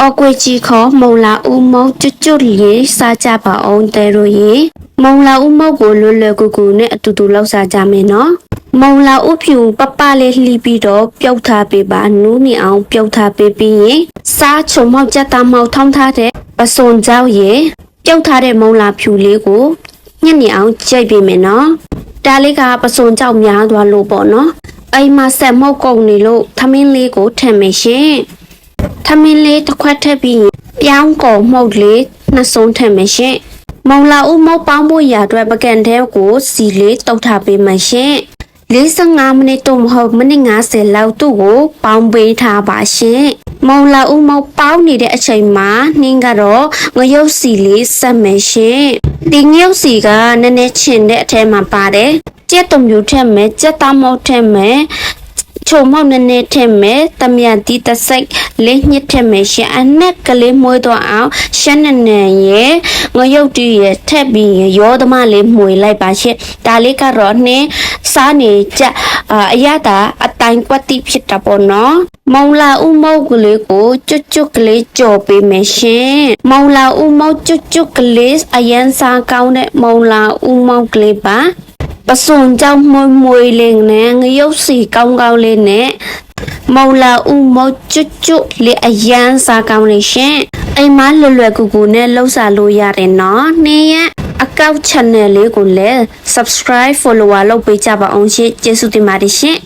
အော်ကွေကြီးခေါ်မုံလာဦးမုံကျွတ်ကျွတ်လေးစားကြပါအောင်တဲတို့ရေမုံလာဦးမုံကိုလွယ်လွယ်ကူကူနဲ့အတူတူလောက်စားကြမယ်နော်မုံလာဦးဖြူပပလေးလှီးပြီးတော့ပြုတ်ထားပေးပါနူးနေအောင်ပြုတ်ထားပေးပြီးရင်စားချုံမောက်ကြက်သားမောက်ထောင်းထားတဲ့ပစွန်ကြောက်ရေပြုတ်ထားတဲ့မုံလာဖြူလေးကိုညှက်နေအောင်ကြိတ်ပေးမယ်နော်ဒါလေးကပစွန်ကြောက်များသွားလို့ပေါ့နော်အိမ်မှာဆက်မုတ်ကုန်နေလို့သမင်းလေးကိုထည့်မယ်ရှင် ထမင်းလေးတစ်ခွက်ထည့်ပြီးပြောင်းကုန်မှုတ်လေးနှစ်စုံထည့်မယ်ရှင်။မုံလာဦးမုတ်ပေါင်းဖို့ရာအတွက်ပကံတဲကိုစီလေးတုတ်ထားပေးမယ်ရှင်။45မိနစ်တော့မဟုတ်မိနစ်90လောက်သူ့ကိုပေါင်းပေးထားပါရှင်။မုံလာဦးမုတ်ပေါင်းနေတဲ့အချိန်မှာနှင်းကတော့ငရုတ်စီလေးဆက်မယ်ရှင်။ဒီငရုတ်စီကနည်းနည်းချင်တဲ့အထဲမှာပါတယ်။ကြက်တုံမျိုးထည့်မယ်ကြက်သားမောက်ထည့်မယ် ချုံမောက်နည်းနည်းထည့်မယ်တမယတီတစိတ်လေးညှစ်ထည့်မယ်ရှင်အနက်ကလေးမွေးတော့အောင်ရှက်နနန်ရဲ့ငရုတ်တီရဲ့ထက်ပြီးရင်ရောသမားလေးမှွေလိုက်ပါရှင်ဒါလေးကတော့နှင်းစားနေကြအာအရသာအတိုင်းကွက်တိဖြစ်တာပေါ့နော်မုံလာဥမုတ်ကလေးကိုကျွတ်ကျွတ်ကလေးကြော်ပေးမယ်ရှင်မုံလာဥမုတ်ကျွတ်ကျွတ်ကလေးအရန်စားကောင်းတဲ့မုံလာဥမုတ်ကလေးပါ ပစွန်ကြောင့်မွေမွေလေးနဲ့ငရုတ်စီကောင်းကောင်းလေးနဲ့မော်လာဦးမော်ကျွတ်ကျွတ်လေးအရန်စားကောင်းလေးရှင်အိမ်မလွယ်လွယ်ကူကူနဲ့လှုပ်ရှားလို့ရတယ်နော်နေ့ရက်အကောက် channel လေးကိုလည်း subscribe follower လုပ်ပေးကြပါအောင်ရှင်ကျေးဇူးတင်ပါတယ်ရှင်